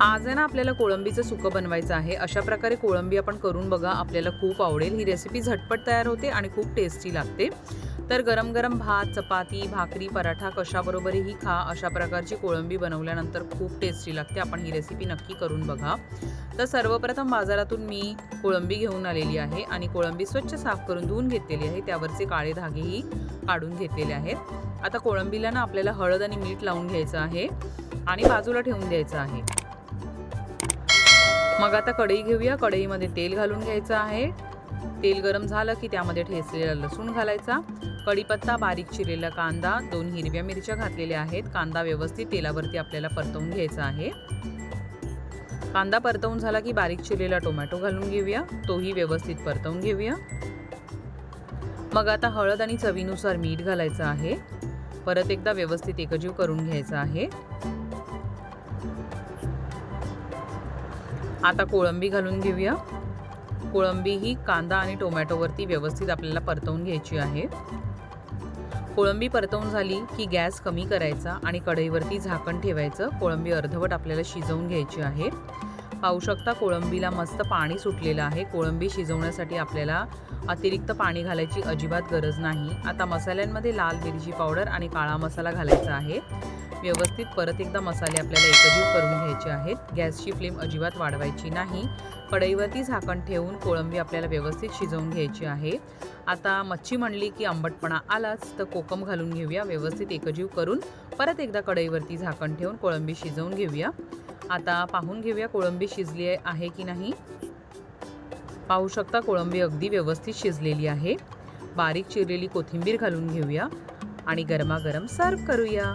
आज आहे ना आपल्याला कोळंबीचं सुकं बनवायचं आहे. अशा प्रकारे कोळंबी आपण करून बघा आपल्याला खूप आवडेल. ही रेसिपी झटपट तयार होते आणि खूप टेस्टी लागते. तर गरम गरम भात चपाती भाकरी पराठा कशाबरोबरही खा. अशा प्रकारची कोळंबी बनवल्यानंतर खूप टेस्टी लागते. आपण ही रेसिपी नक्की करून बघा. तर सर्वप्रथम बाजारातून मी कोळंबी घेऊन आलेली आहे आणि कोळंबी स्वच्छ साफ करून धुवून घेतलेली आहे. त्यावरचे काळे धागेही काढून घेतलेले आहेत. आता कोळंबीला ना आपल्याला हळद आणि मीठ लावून घ्यायचं आहे आणि बाजूला ठेवून द्यायचं आहे. मग आता कढई घेऊया. कढईमध्ये तेल घालून घ्यायचं आहे. तेल गरम झालं की त्यामध्ये ठेचलेला लसूण घालायचा. कढीपत्ता बारीक चिरलेला कांदा दोन हिरव्या मिरच्या घातलेल्या आहेत. कांदा व्यवस्थित तेलावरती आपल्याला परतवून घ्यायचा आहे. कांदा परतवून झाला की बारीक चिरलेला टोमॅटो घालून घेऊया. तोही व्यवस्थित परतवून घेऊया. मग आता हळद आणि चवीनुसार मीठ घालायचं आहे. परत एकदा व्यवस्थित एकजीव करून घ्यायचा आहे. आता कोळंबी घालून घेऊया. कोळंबी ही कांदा आणि टोमॅटोवरती व्यवस्थित आपल्याला परतवून घ्यायची आहे. कोळंबी परतवून झाली की गॅस कमी करायचा आणि कढईवरती झाकण ठेवायचं. कोळंबी अर्धवट आपल्याला शिजवून घ्यायची आहे. पाहू शकता कोळंबीला मस्त पाणी सुटलेलं आहे. कोळंबी शिजवण्यासाठी आपल्याला अतिरिक्त पाणी घालायची अजिबात गरज नाही. आता मसाल्यांमध्ये लाल मिरची पावडर आणि काळा मसाला घालायचा आहे. व्यवस्थित परत एकदा मसाले आपल्याला एकजीव करून घ्यायचे आहेत. गॅसची फ्लेम अजिबात वाढवायची नाही. कढईवरती झाकण ठेवून कोळंबी आपल्याला व्यवस्थित शिजवून घ्यायची आहे. आता मच्छी म्हणली की आंबटपणा आलाच तर कोकम घालून घेऊया. व्यवस्थित एकजीव करून परत एकदा कढईवरती झाकण ठेवून कोळंबी शिजवून घेऊया. आता पाहून घेऊया कोळंबी शिजली आहे की नाही. पाहू शकता कोळंबी अगदी व्यवस्थित शिजलेली आहे. बारीक चिरलेली कोथिंबीर घालून घेऊया आणि गरमागरम सर्व करूया.